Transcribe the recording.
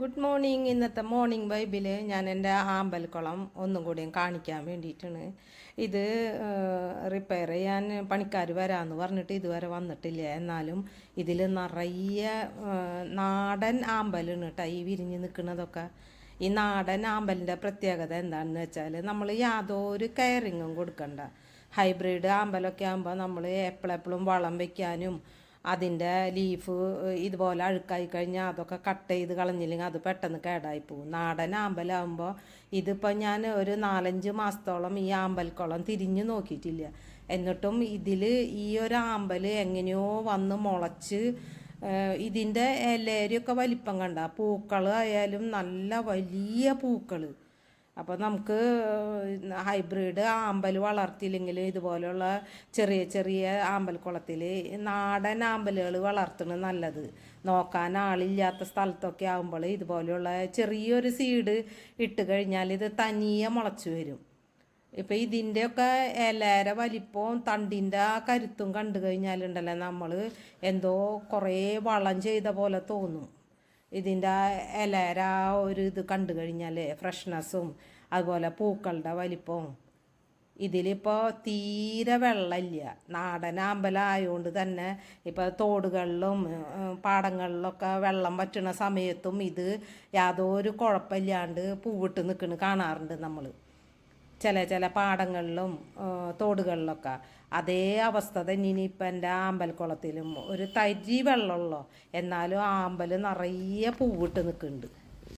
Good morning ഇന്നത്തെ morning വൈബിൽ ഞാൻ എന്റെ ആമ്പൽക്കുളം ഒന്നും കൂടിയും കാണിക്കാൻ വേണ്ടിയിട്ടാണ്. ഇത് റിപ്പയർ ചെയ്യാൻ പണിക്കാർ വരാമെന്ന് പറഞ്ഞിട്ട് ഇതുവരെ വന്നിട്ടില്ല. എന്നാലും ഇതിൽ നിറയെ നാടൻ ആമ്പലാണ് കേട്ടോ ഈ വിരിഞ്ഞ് നിൽക്കുന്നതൊക്കെ. ഈ നാടൻ ആമ്പലിന്റെ പ്രത്യേകത എന്താണെന്ന് വെച്ചാൽ നമ്മൾ യാതൊരു കെയറിങ്ങും കൊടുക്കണ്ട. ഹൈബ്രിഡ് ആമ്പലൊക്കെ ആകുമ്പോൾ നമ്മൾ എപ്പോഴെപ്പോഴും വളം വയ്ക്കാനും അതിന്റെ ലീഫ് ഇതുപോലെ അഴുക്കായി കഴിഞ്ഞാൽ അതൊക്കെ കട്ട് ചെയ്ത് കളഞ്ഞില്ലെങ്കിൽ അത് പെട്ടെന്ന് കേടായി പോകും. നാടൻ ആമ്പലാകുമ്പോൾ ഇതിപ്പോൾ ഞാൻ ഒരു നാലഞ്ച് മാസത്തോളം ഈ ആമ്പൽക്കുളം തിരിഞ്ഞു നോക്കിയിട്ടില്ല. എന്നിട്ടും ഇതിൽ ഈ ഒരു ആമ്പൽ എങ്ങനെയോ വന്ന് മുളച്ച് ഇതിന്റെ ഇലയൊക്കെ വലിപ്പം കണ്ട. പൂക്കൾ ആയാലും നല്ല വലിയ പൂക്കൾ അപ്പോൾ നമുക്ക് ഹൈബ്രിഡ് ആമ്പൽ വളർത്തിയില്ലെങ്കിൽ ഇതുപോലെയുള്ള ചെറിയ ചെറിയ ആമ്പൽ കുളത്തിൽ നാടൻ ആമ്പലുകൾ വളർത്തുന്നത് നല്ലത്. നോക്കാൻ ആളില്ലാത്ത സ്ഥലത്തൊക്കെ ആകുമ്പോൾ ഇതുപോലെയുള്ള ചെറിയൊരു സീഡ് ഇട്ട് കഴിഞ്ഞാൽ ഇത് തനിയെ മുളച്ചു വരും. ഇപ്പം ഇതിന്റെയൊക്കെ ഇലര വലിപ്പവും തണ്ടിന്റെ ആ കരുത്തും കണ്ടു കഴിഞ്ഞാലുണ്ടല്ലോ നമ്മൾ എന്തോ കുറേ വളം ചെയ്ത പോലെ തോന്നും. ഇതിന്റെ ആ ഒരു ഇത് കണ്ടു കഴിഞ്ഞാൽ ഫ്രഷ്നെസ്സും അതുപോലെ പൂക്കളുടെ വലിപ്പവും. ഇതിലിപ്പോൾ തീരെ വെള്ളമില്ല. നാടൻ അമ്പലമായതുകൊണ്ട് തന്നെ ഇപ്പോൾ തോടുകളിലും പാടങ്ങളിലൊക്കെ വെള്ളം വറ്റുന്ന സമയത്തും ഇത് യാതൊരു കുഴപ്പമില്ലാണ്ട് പൂവിട്ട് നിൽക്കുന്നത് കാണാറുണ്ട് നമ്മൾ ചില ചില പാടങ്ങളിലും തോടുകളിലൊക്കെ അതേ അവസ്ഥ തന്നെ ഇനിയിപ്പം എന്റെ ആമ്പൽക്കുളത്തിലും. ഒരു തരി വെള്ളമുള്ളൂ? എന്നാലും ആമ്പൽ നിറയെ പൂവിട്ട് നിൽക്കുന്നുണ്ട്.